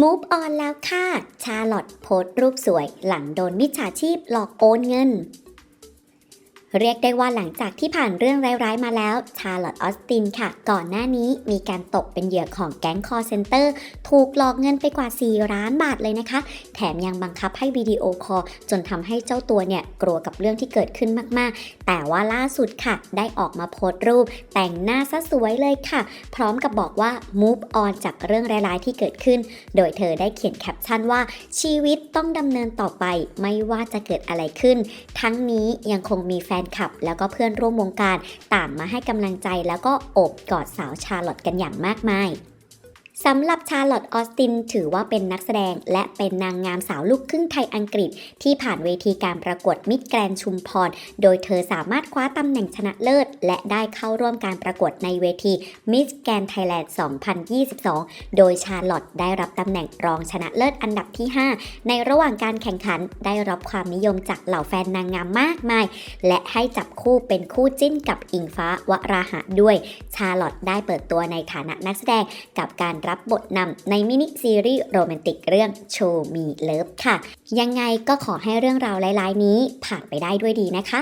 มูฟออนแล้วค่ะ ชาลอตโพสต์รูปสวย หลังโดนมิจฉาชีพหลอกโอนเงิน เรียกได้ว่าหลังจากที่ผ่านเรื่องร้ายๆมาแล้ว ชาลอตออสตินค่ะ ก่อนหน้านี้มีการตกเป็นเหยื่อของแก๊งคอร์เซนเตอร์ ถูกหลอกเงินไปกว่า 4 ล้านบาทเลยนะคะ แถมยังบังคับให้วิดีโอคอลจนทำให้เจ้าตัวเนี่ยกลัวกับเรื่องที่เกิดขึ้นมากๆ แต่ว่าล่าสุดค่ะ ได้ออกมาโพสต์รูป แต่งหน้าซะสวยเลยค่ะ พร้อมกับบอกว่า move on จากเรื่องร้ายๆที่เกิดขึ้น โดยเธอได้เขียนแคปชั่นว่าชีวิตต้องดำเนินต่อไป ไม่ว่าจะเกิดอะไรขึ้น ทั้งนี้ยังคงมีแฟนคลับ แล้วก็เพื่อนร่วมวงการ ต่างมาให้กำลังใจแล้วก็โอบกอดสาวชาลอตกันอย่างมากมาย สำหรับชาร์ลอตออสตินถือว่าเป็นนักแสดง และเป็นนางงามสาวลูกครึ่งไทยอังกฤษ ที่ผ่านเวทีการประกวดมิดแกรนชุมพร โดยเธอสามารถคว้าตำแหน่งชนะเลิศ และได้เข้าร่วมการประกวดในเวทีมิสแกรนไทยแลนด์ 2022 โดยชาร์ลอตได้รับตำแหน่งรองชนะเลิศอันดับที่ 5 ในระหว่างการแข่งขันได้รับความนิยมจากเหล่าแฟนนางงามมากมาย และให้จับคู่เป็นคู่จิ้นกับอิงฟ้าวราหะด้วย ชาร์ลอตได้เปิดตัวในฐานะนักแสดงกับการรับบทนำในมินิซีรีส์โรแมนติกเรื่องโชว์มีเลิฟค่ะ ยังไงก็ขอให้เรื่องราวหลายๆ นี้ผ่านไปได้ด้วยดีนะคะ